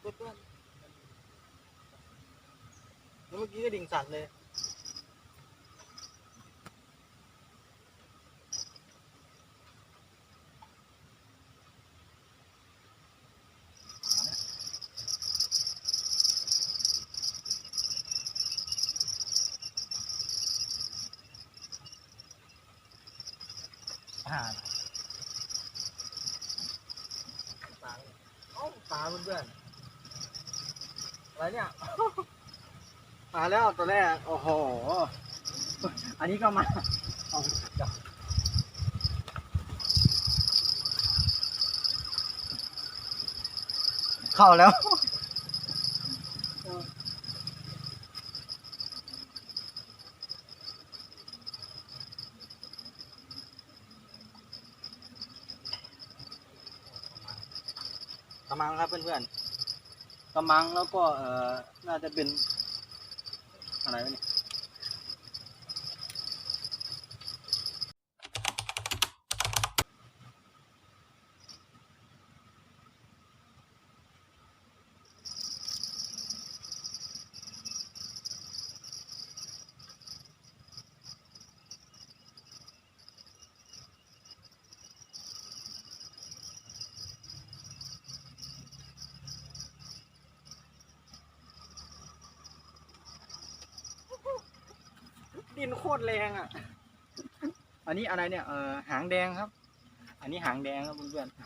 เพื่อนๆแล้วเมื่อกี้ก็ดิ่งสั่นเลยอ่าปลาเอ้าปลาเพื่อนๆ อะไรเนี่ย มาแล้วตัวแรก โอ้โห อันนี้ก็มาเอาจับเข้าแล้วกำมังครับเพื่อนๆ กระมังแล้วก็เอ่อน่าจะเป็นอะไรวะเนี่ย ดินโคตรแรงอะ อันนี้อะไรเนี่ยเออหางแดงครับ อันนี้หางแดงครับเพื่อนๆ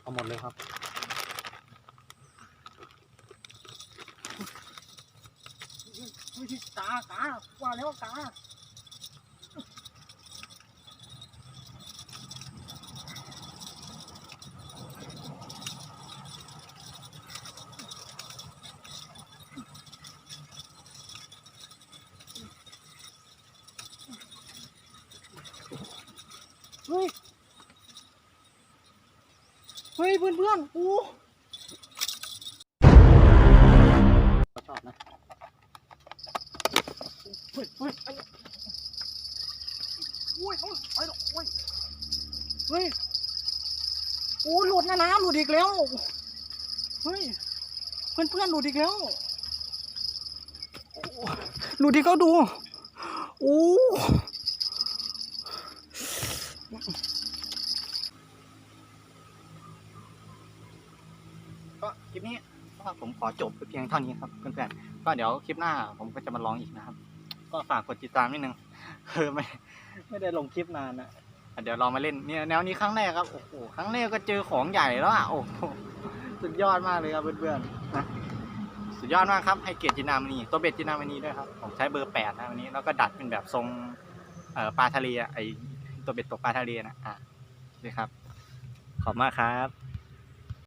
เอาหมดเลยครับกากาว่าแล้วกา ฮ้ย เฮ้ยเพื่อนเพื่อนๆกูชอบนะเฮ้ยเฮ้ยไอ้โอ้ยโอ้ยไอ้ดอกโอ้ยเฮ้ยโอ้หลุดนะนะหลุดอีกแล้ว เฮ้ย เพื่อนเพื่อนๆหลุดอีกแล้วโอ้หลุดอีกแล้วดู โอ้ ก็คลิปนี้ก็ผมขอจบเพียงเท่านี้ครับเพื่อนๆก็เดี๋ยวคลิปหน้าผมก็จะมาลองอีกนะครับ ก็ฝากกดติดตามนิดนึงคือไม่ไม่ได้ลงคลิปนานนะอะเดี๋ยวเรามาเล่นเนี่ยแนวนี้ครั้งแรกครับโอ้โหครั้งแรกก็เจอของใหญ่แล้วอะโอ้โหสุดยอดมากเลยครับเพื่อนๆนะสุดยอดมากครับให้เกียรติจินามณีตัวเบ็ดจินามณีด้วยครับผมใช้เบอร์แปดนะวันนี้แล้วก็ดัดเป็นแบบทรงปลาทะเลไอ ตัวเบ็ดตกปลาทะเลนะอะนี่ครับ ขอบคุณมากครับ